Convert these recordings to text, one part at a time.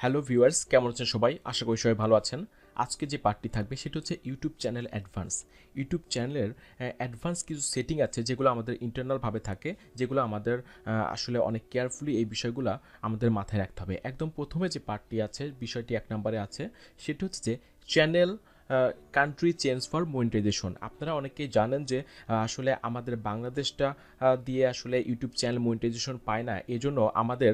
Hello viewers, কেমন আছেন সবাই? আশা করি সবাই ভালো আছেন। আজকে যে পার্টটি থাকবে সেটা হচ্ছে ইউটিউব চ্যানেল অ্যাডভান্স। ইউটিউব চ্যানেলের অ্যাডভান্স কিছু সেটিং আছে যেগুলো আমাদের ইন্টারনালভাবে থাকে, যেগুলো আমাদের আসলে অনেক কেয়ারফুলি এই বিষয়গুলো আমাদের মাথায় রাখতে হবে। একদম প্রথমে যে পার্টটি আছে, বিষয়টি এক নম্বরে আছে, সেটা হচ্ছে যে channel country change for monetization আপনারা অনেকেই জানেন যে আসলে আমাদের বাংলাদেশটা দিয়ে আসলে ইউটিউব চ্যানেল মনিটাইজেশন পায় না। এজন্য আমাদের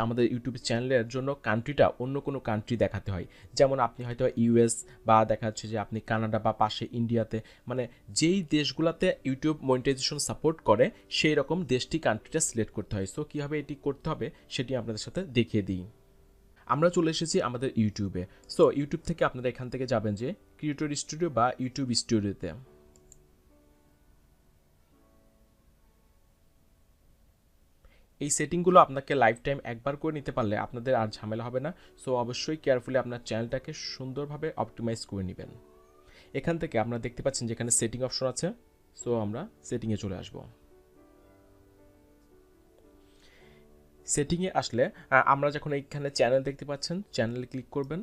আমাদের ইউটিউব চ্যানেলের জন্য কান্ট্রিটা অন্য কোনো কান্ট্রি দেখাতে হয়। যেমন আপনি হয়তো ইউএস বা দেখা যাচ্ছে যে আপনি কানাডা বা পাশে ইন্ডিয়াতে মানে যেই দেশগুলোতে ইউটিউব মনিটাইজেশন সাপোর্ট করে, সেই রকম দেশটি কান্ট্রিটা সিলেক্ট করতে হয়। সো, কীভাবে এটি করতে হবে সেটি আপনাদের সাথে দেখিয়ে দিই। আমরা চলে এসেছি আমাদের ইউটিউবে। সো, ইউটিউব থেকে আপনারা এখান থেকে যাবেন যে ক্রিয়েটর স্টুডিও বা ইউটিউব স্টুডিওতে এই সেটিংগুলো আপনাকে লাইফ টাইম একবার করে নিতে পারলে আপনাদের আর ঝামেলা হবে না। সো অবশ্যই কেয়ারফুলি আপনার চ্যানেলটাকে সুন্দরভাবে অপটিমাইজ করে নেবেন। এখান থেকে আপনারা দেখতে পাচ্ছেন যেখানে সেটিং অপশন আছে। সো আমরা সেটিংয়ে চলে আসব। সেটিংয়ে আসলে আমরা যখন এইখানে চ্যানেল দেখতে পাচ্ছেন চ্যানেলে ক্লিক করবেন।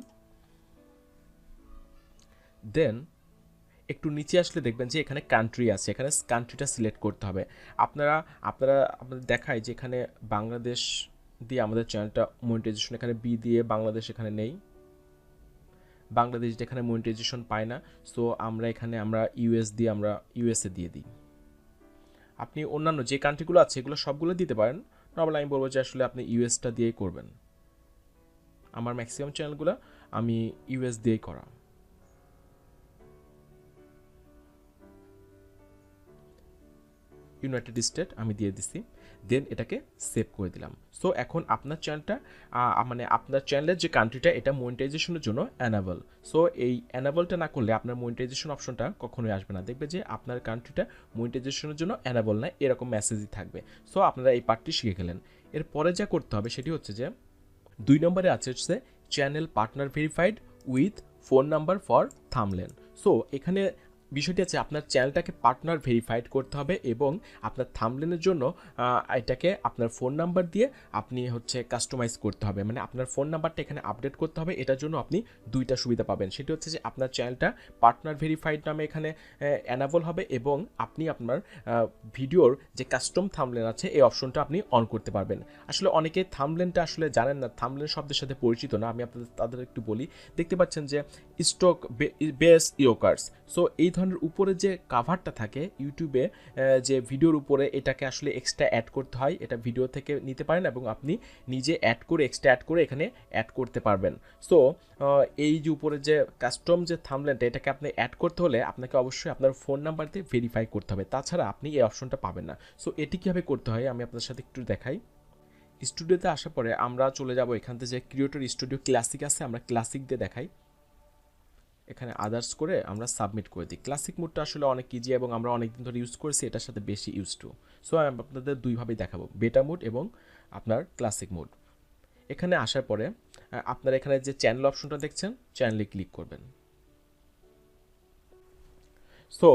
দেন একটু নিচে আসলে দেখবেন যে এখানে কান্ট্রি আছে, এখানে কান্ট্রিটা সিলেক্ট করতে হবে। আপনারা আপনারা, আপনাদের দেখায় যে এখানে বাংলাদেশ দিয়ে আমাদের চ্যানেলটা মনিটাইজেশন এখানে বি দিয়ে বাংলাদেশ এখানে নেই। বাংলাদেশ যেখানে মনিটাইজেশন পায় না। সো আমরা এখানে, আমরা ইউএস দিয়ে, আমরা ইউএসএ দিয়ে দিই। আপনি অন্যান্য যে কান্ট্রিগুলো আছে, এগুলো সবগুলো দিতে পারেন। নর্মাল আমি বলব যে আসলে আপনি ইউএসটা দিয়েই করবেন। আমার ম্যাক্সিমাম চ্যানেলগুলো আমি ইউএস দিয়েই করা। ইউনাইটেড স্টেট আমি দিয়ে দিছি দেন এটাকে সেভ করে দিলাম। সো এখন আপনার চ্যানেলটা মানে আপনার চ্যানেলের যে কান্ট্রিটা এটা মনিটাইজেশনের জন্য অ্যানাবল সো এই অ্যানাবলটা না করলে আপনার মনিটাইজেশন অপশনটা কখনোই আসবে না। দেখবে যে আপনার কান্ট্রিটা মনিটাইজেশনের জন্য অ্যানাবল না, এরকম মেসেজই থাকবে। সো আপনারা এই পার্টটি শিখে গেলেন। এরপরে যা করতে হবে সেটি হচ্ছে যে, দুই নম্বরে আছে হচ্ছে channel partner verified with phone number for thumbnails so এখানে বিষয়টি আছে আপনার চ্যানেলটাকে পার্টনার ভেরিফাইড করতে হবে এবং আপনার থামলেনের জন্য এটাকে আপনার ফোন নাম্বার দিয়ে আপনি হচ্ছে কাস্টমাইজ করতে হবে। মানে আপনার ফোন নাম্বারটা এখানে আপডেট করতে হবে, এটার জন্য আপনি দুইটা সুবিধা পাবেন। সেটি হচ্ছে যে আপনার চ্যানেলটা পার্টনার ভেরিফাইড নামে এখানে অ্যানাবল হবে এবং আপনি আপনার ভিডিওর যে কাস্টম থামলেন আছে, এই অপশনটা আপনি অন করতে পারবেন। আসলে অনেকে থামলেনটা আসলে জানেন না থামলেন শব্দের সাথে পরিচিত না। আমি আপনাদের, তাদের একটু বলি। দেখতে পাচ্ছেন যে স্টক বেস ইয়োকার্স সো এই ধরনের উপরে যে কাভারটা থাকে ইউটিউবে যে ভিডিওর উপরে এটাকে আসলে এক্সট্রা অ্যাড করতে হয়, এটা ভিডিও থেকে নিতে পারেন এবং আপনি নিজে অ্যাড করে এক্সট্রা অ্যাড করে এখানে অ্যাড করতে পারবেন। সো এই যে উপরে যে কাস্টম যে থামলেনটা এটাকে আপনি অ্যাড করতে হলে আপনাকে অবশ্যই আপনার ফোন নাম্বার দিয়ে ভেরিফাই করতে হবে। তাছাড়া আপনি এই অপশনটা পাবেন না। সো এটি কীভাবে করতে হয় আমি আপনার সাথে একটু দেখাই। স্টুডিওতে আসার পরে আমরা চলে যাব এখান থেকে যে ক্রিয়েটর স্টুডিও ক্লাসিক আছে, আমরা ক্লাসিক দিয়ে দেখাই। এখানে আদার্স করে আমরা সাবমিট করে দিই। ক্লাসিক মোডটা আসলে অনেক ইজি এবং আমরা অনেক দিন ধরে ইউজ করেছি, এটার সাথে বেশি ইউজ টু সো আমি আপনাদের দুইভাবেই দেখাবো বেটা মোড এবং আপনার ক্লাসিক মোড এখানে আসার পরে আপনারা এখানে যে চ্যানেল অপশনটা দেখছেন চ্যানেলে ক্লিক করবেন। সো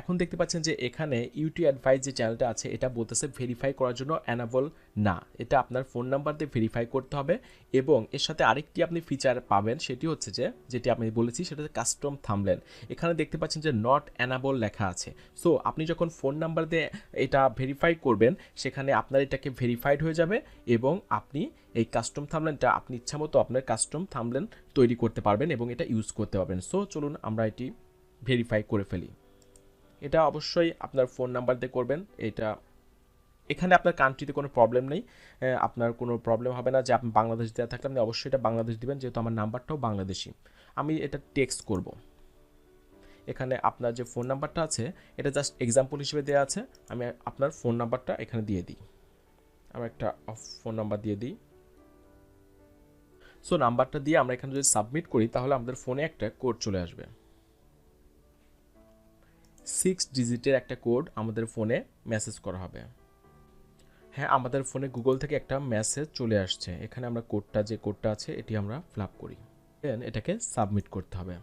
এখন দেখতে পাচ্ছেন যে এখানে ইউটি অ্যাডভাইস যে চ্যানেলটা আছে, এটা বলতেছে ভেরিফাই করার জন্য অ্যানাবল না। এটা আপনার ফোন নাম্বার দিয়ে ভেরিফাই করতে হবে এবং এর সাথে আরেকটি আপনি ফিচার পাবেন, সেটি হচ্ছে যে, যেটি আমি বলেছি, সেটা হচ্ছে কাস্টম থামলেন এখানে দেখতে পাচ্ছেন যে নট অ্যানাবল লেখা আছে। সো আপনি যখন ফোন নাম্বার দিয়ে এটা ভেরিফাই করবেন, সেখানে আপনার এটাকে ভেরিফাইড হয়ে যাবে এবং আপনি এই কাস্টম থামলেনটা আপনি ইচ্ছামতো আপনার কাস্টম থামলেন তৈরি করতে পারবেন এবং এটা ইউজ করতে পারবেন। সো চলুন আমরা এটি ভেরিফাই করে ফেলি। এটা অবশ্যই আপনার ফোন নাম্বার দিয়ে করবেন। এটা এখানে আপনার কান্ট্রিতে কোনো প্রবলেম নেই। আপনার কোনো প্রবলেম হবে না যে আপনি বাংলাদেশ দেওয়া থাকলে আপনি অবশ্যই এটা বাংলাদেশ দিবেন, যেহেতু আমার নাম্বারটাও বাংলাদেশি। আমি এটা টেক্সট করব। এখানে আপনার যে ফোন নাম্বারটা আছে, এটা জাস্ট এক্সাম্পল হিসেবে দেওয়া আছে। আমি আপনার ফোন নাম্বারটা এখানে দিয়ে দিই। আমি একটা ফোন নাম্বার দিয়ে দিই। সো নাম্বারটা দিয়ে আমরা এখানে যদি সাবমিট করি, তাহলে আমাদের ফোনে একটা কোড চলে আসবে। সিক্স ডিজিটের একটা কোড আমাদের ফোনে মেসেজ করা হবে। হ্যাঁ আমাদের ফোনে গুগল থেকে একটা মেসেজ চলে আসছে। এখানে আমরা কোডটা যে কোডটা আছে, এটি আমরা ফিল করি। দেন এটাকে সাবমিট করতে হবে।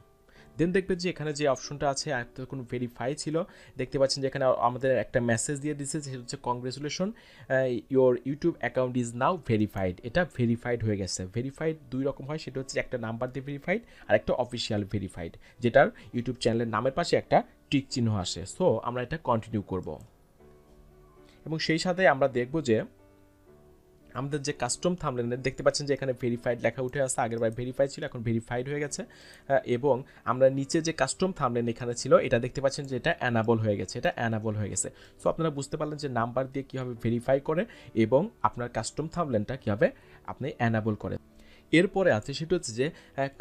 দেন দেখবেন যে এখানে যে অপশনটা আছে কোনো ভেরিফাই ছিল, দেখতে পাচ্ছেন যে এখানে আমাদের একটা মেসেজ দিয়ে দিচ্ছে সেটা হচ্ছে congratulation your YouTube account is now verified এটা ভেরিফাইড হয়ে গেছে। ভেরিফাইড দুই রকম হয়, সেটা হচ্ছে একটা নাম্বার দিয়ে ভেরিফাইড আর একটা অফিসিয়াল ভেরিফাইড যেটার ইউটিউব চ্যানেলের নামের পাশে একটা টিক চিহ্ন আসে। সো আমরা এটা কন্টিনিউ করব। এবং সেই সাথে আমরা দেখব যে আমাদের যে কাস্টম থামলেন দেখতে পাচ্ছেন যে এখানে ভেরিফাইড লেখা উঠে আসছে। আগের বার ভেরিফাইড ছিল, এখন ভেরিফাইড হয়ে গেছে। এবং আমরা নিচে যে কাস্টম থামলেন এখানে ছিল, এটা দেখতে পাচ্ছেন যে এটা অ্যানাবল হয়ে গেছে, এটা অ্যানাবল হয়ে গেছে। সো আপনারা বুঝতে পারলেন যে নাম্বার দিয়ে কীভাবে ভেরিফাই করে এবং আপনার কাস্টম থামলেনটা কীভাবে আপনি অ্যানাবল করে এরপরে আছে সেটা হচ্ছে যে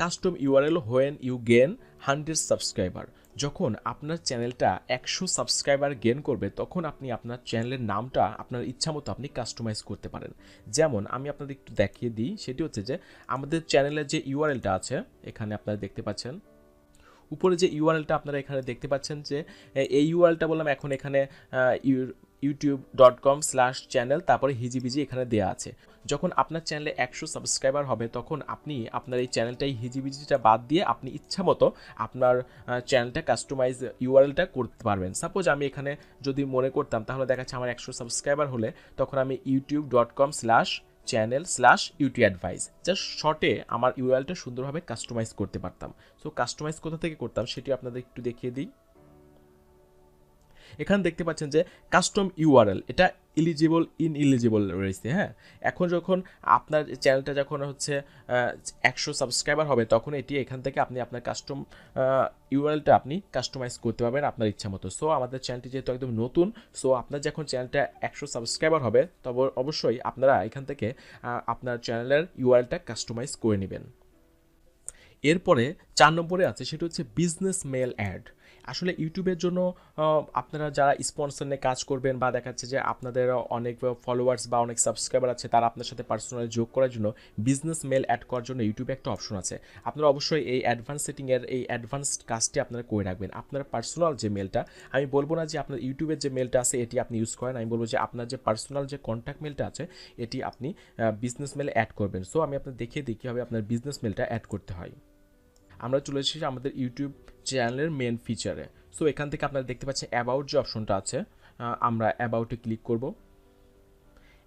custom URL when you gain hundred subscriber যখন আপনার চ্যানেলটা একশো সাবস্ক্রাইবার গেন করবে, তখন আপনি আপনার চ্যানেলের নামটা, আপনার ইচ্ছা মতো আপনি কাস্টমাইজ করতে পারেন। যেমন আমি আপনাদের একটু দেখিয়ে দিই, সেটি হচ্ছে যে, আমাদের চ্যানেলের যে ইউআরএলটা আছে, এখানে আপনারা দেখতে পাচ্ছেন। উপরে যে ইউআরএলটা আপনারা এখানে দেখতে পাচ্ছেন যে এই ইউআরএলটা বললাম এখন এখানে YouTube dot com slash channel তারপরে হিজিবিজি এখানে দেওয়া আছে। যখন আপনার চ্যানেলে একশো সাবস্ক্রাইবার হবে, তখন আপনি আপনার এই চ্যানেলটা এই হিজিবিজিটা বাদ দিয়ে আপনি ইচ্ছা মতো আপনার চ্যানেলটা কাস্টমাইজ ইউআরএলটা করতে পারবেন। সাপোজ আমি এখানে যদি মনে করতাম, তাহলে দেখাচ্ছে আমার একশো সাবস্ক্রাইবার হলে, তখন আমি YouTube dot com slash channel slash UT advice just শর্টে আমার ইউআরএলটা সুন্দরভাবে কাস্টমাইজ করতে পারতাম। সো কাস্টমাইজ কোথা থেকে করতাম, সেটি আপনাদের একটু দেখিয়ে দিই। এখানে দেখতে পাচ্ছেন যে কাস্টম ইউআরএল এটা ইলিজিবল ইন ইলিজিবল রয়েছে হ্যাঁ? এখন যখন আপনার চ্যানেলটা যখন হচ্ছে একশো সাবস্ক্রাইবার হবে, তখন এটি এখান থেকে আপনি আপনার কাস্টম ইউআরএলটা আপনি কাস্টমাইজ করতে পারবেন আপনার ইচ্ছা মতো। সো আমাদের চ্যানেলটি যেহেতু একদম নতুন সো আপনার যখন চ্যানেলটা একশো সাবস্ক্রাইবার হবে, তবে অবশ্যই আপনারা এখান থেকে আপনার চ্যানেলের ইউআরএলটা কাস্টমাইজ করে নেবেন। এরপরে চার নম্বরে আছে, সেটা হচ্ছে বিজনেস মেল অ্যাড আসলে ইউটিউবের জন্য আপনারা যারা স্পন্সর নিয়ে কাজ করবেন বা দেখাচ্ছে যে আপনাদের অনেক ফলোয়ার্স বা অনেক সাবস্ক্রাইবার আছে, তারা আপনার সাথে পার্সোনালি যোগ করার জন্য বিজনেস মেল অ্যাড করার জন্য ইউটিউবে একটা অপশন আছে। আপনারা অবশ্যই এই অ্যাডভান্স সেটিংয়ের এই অ্যাডভান্স কাজটি আপনারা করে রাখবেন। আপনার পার্সোনাল যে মেলটা আমি বলব না যে আপনার ইউটিউবের যে মেলটা আছে, এটি আপনি ইউজ করেন, আমি বলব যে আপনার যে পার্সোনাল যে কন্ট্যাক্ট মেলটা আছে, এটি আপনি বিজনেস মেলে অ্যাড করবেন। সো আমি আপনার দেখিয়ে দিই কীভাবে আপনার বিজনেস মেলটা অ্যাড করতে হয়। আমরা চলে এসেছি আমাদের ইউটিউব চ্যানেলের মেন ফিচারে সো এখান থেকে আপনারা দেখতে পাচ্ছেন অ্যাবাউট যে অপশনটা আছে আমরা অ্যাবাউটে ক্লিক করব।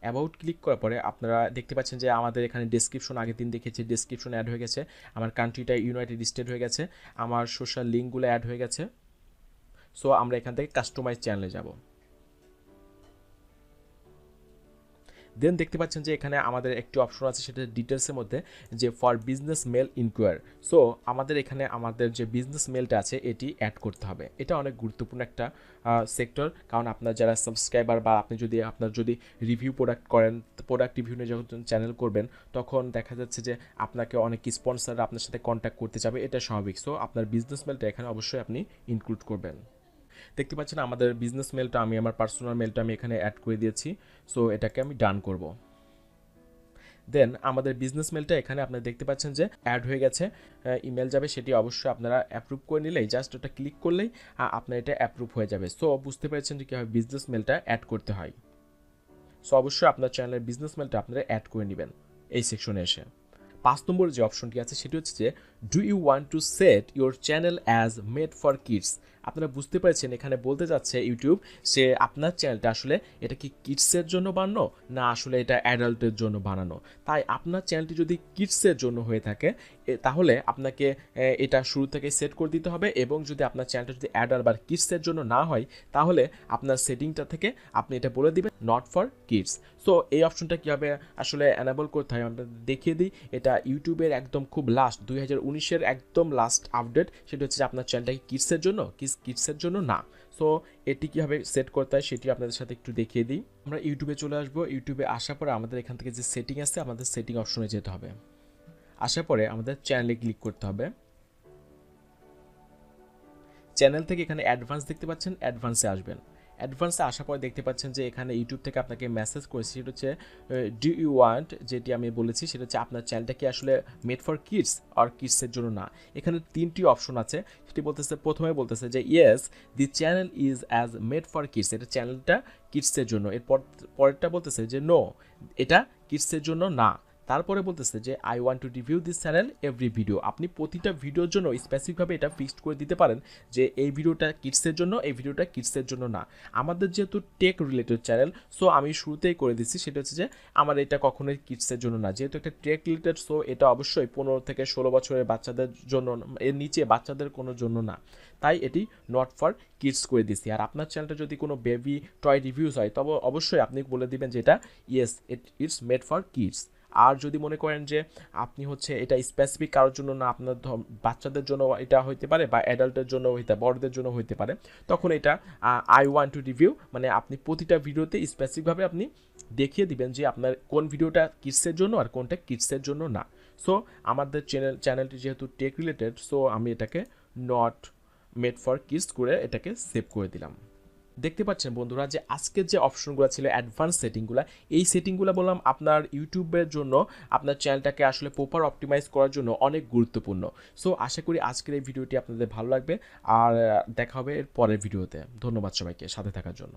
অ্যাবাউট ক্লিক করার পরে আপনারা দেখতে পাচ্ছেন যে আমাদের এখানে ডিসক্রিপশন আগের দিন দেখেছি ডিসক্রিপশন অ্যাড হয়ে গেছে। আমার কান্ট্রিটা ইউনাইটেড স্টেট হয়ে গেছে। আমার সোশ্যাল লিঙ্কগুলো অ্যাড হয়ে গেছে। সো আমরা এখান থেকে কাস্টমাইজ চ্যানেলে যাব। দেন দেখতে পাচ্ছেন যে এখানে আমাদের একটি অপশন আছে, সেটা ডিটেলসের মধ্যে, যে for business mail inquire so আমাদের এখানে আমাদের যে বিজনেস মেলটা আছে, এটি অ্যাড করতে হবে। এটা অনেক গুরুত্বপূর্ণ একটা সেক্টর কারণ আপনার যারা সাবস্ক্রাইবার বা আপনি যদি, আপনার যদি রিভিউ প্রোডাক্ট করেন প্রোডাক্ট রিভিউ নিয়ে যখন চ্যানেল করবেন, তখন দেখা যাচ্ছে যে আপনাকে অনেক স্পন্সার আপনার সাথে কন্ট্যাক্ট করতে যাবে এটা স্বাভাবিক। সো আপনার বিজনেস মেলটা এখানে অবশ্যই আপনি ইনক্লুড করবেন। দেখতে পাচ্ছেন আমাদের বিজনেস মেলটা আমি আমার পার্সোনাল মেলটা আমি এখানে অ্যাড করে দিয়েছি। সো এটাকে আমি ডান করব। দেন আমাদের বিজনেস মেলটা এখানে আপনারা দেখতে পাচ্ছেন যে অ্যাড হয়ে গেছে। ইমেল যাবে, সেটি অবশ্যই আপনারা অ্যাপ্রুভ করে নিলেই জাস্ট ওটা ক্লিক করলেই আপনার এটা অ্যাপ্রুভ হয়ে যাবে। সো বুঝতে পেরেছেন যে কীভাবে বিজনেস মেলটা অ্যাড করতে হয়। সো অবশ্যই আপনার চ্যানেলের বিজনেস মেলটা আপনারা অ্যাড করে নেবেন এই সেকশনে এসে। পাঁচ নম্বর যে অপশনটি আছে, সেটি হচ্ছে যে do you want to set your channel as made for kids আপনারা বুঝতে পেরেছেন, এখানে বলতে যাচ্ছে ইউটিউব, সে আপনার চ্যানেলটা আসলে এটা কি কিডসের জন্য বানানো, না আসলে এটা অ্যাডাল্টের জন্য বানানো? তাই আপনার চ্যানেলটি যদি কিডসের জন্য হয়ে থাকে তাহলে আপনাকে এটা শুরু থেকে সেট করে দিতে হবে এবং যদি আপনার চ্যানেলটা যদি অ্যাডাল্ট বা কিডসের জন্য না হয়, তাহলে আপনার সেটিংটা থেকে আপনি এটা বলে দিবেন নট ফর কিডস সো এই অপশনটা কীভাবে আসলে অ্যানাবল করতে হয়, আমরা দেখিয়ে দিই। এটা ইউটিউবের একদম খুব লাস্ট দুই হাজার উনিশের একদম লাস্ট আপডেট সেটা হচ্ছে আপনার চ্যানেলটা কি কিডসের জন্য? কিস কিডসের জন্য? না। সো এটি কীভাবে সেট করতে হয় সেটি আপনাদের সাথে একটু দেখিয়ে দিই। আমরা ইউটিউবে চলে আসব। ইউটিউবে আসার পরে আমাদের এখান থেকে যে সেটিং আছে, আমাদের সেটিং অপশনে যেতে হবে। আসার পরে আমাদের চ্যানেলে ক্লিক করতে হবে। চ্যানেল থেকে এখানে অ্যাডভান্স দেখতে পাচ্ছেন। অ্যাডভান্সে আসবেন। অ্যাডভান্সে আসার পরে দেখতে পাচ্ছেন যে এখানে ইউটিউব থেকে আপনাকে মেসেজ করেছি, সেটা হচ্ছে ডু ইউ ওয়ান্ট যেটি আমি বলেছি, সেটা হচ্ছে আপনার চ্যানেলটা কি আসলে মেড ফর কিডস আর কিডসের জন্য না। এখানে তিনটি অপশন আছে। সেটি বলতেছে, প্রথমে বলতেছে যে yes the channel is as made for kids এটা চ্যানেলটা কিডসের জন্য। এরপর, পরেরটা বলতেছে যে নো এটা কিডসের জন্য না। তারপরে বলতেছে যে I want to review this channel every video আপনি প্রতিটা ভিডিওর জন্য স্পেসিফিকভাবে এটা ফিক্সড করে দিতে পারেন যে, এই ভিডিওটা কিডসের জন্য, এই ভিডিওটা কিডসের জন্য না। আমাদের যেহেতু টেক রিলেটেড চ্যানেল সো আমি শুরুতেই করে দিচ্ছি সেটা হচ্ছে যে, আমার এটা কখনোই কিডসের জন্য না। যেহেতু একটা টেক রিলেটেড সো এটা অবশ্যই পনেরো থেকে ষোলো বছরের বাচ্চাদের জন্য, এর নিচে বাচ্চাদের কোনো জন্য না। তাই এটি নট ফর কিডস করে দিছি। আর আপনার চ্যানেলটা যদি কোনো বেবি টয় রিভিউস হয়, তবে অবশ্যই আপনি বলে দিবেন যে এটা yes it it's made for kids আর যদি মনে করেন যে আপনি হচ্ছে এটা স্পেসিফিক কারোর জন্য না, আপনার বাচ্চাদের জন্য এটা হইতে পারে বা অ্যাডাল্টের জন্য হইতে, বড়দের জন্য হইতে পারে, তখন এটা আই ওয়ান্ট টু রিভিউ মানে আপনি প্রতিটা ভিডিওতে স্পেসিফিকভাবে আপনি দেখিয়ে দিবেন যে আপনার কোন ভিডিওটা কিডসের জন্য আর কোনটা কিডসের জন্য না। সো আমাদের চ্যানেল চ্যানেলটি যেহেতু টেক রিলেটেড সো আমি এটাকে নট মেড ফর কিডস করে এটাকে সেভ করে দিলাম। দেখতে পাচ্ছেন বন্ধুরা যে আজকের যে অপশনগুলো ছিল অ্যাডভান্স সেটিংগুলো এই সেটিংগুলো বললাম আপনার ইউটিউবের জন্য, আপনার চ্যানেলটাকে আসলে প্রপার অপটিমাইজ করার জন্য অনেক গুরুত্বপূর্ণ। সো আশা করি আজকের এই ভিডিওটি আপনাদের ভালো লাগবে। আর, দেখা হবে এর পরের ভিডিওতে ধন্যবাদ সবাইকে সাথে থাকার জন্য।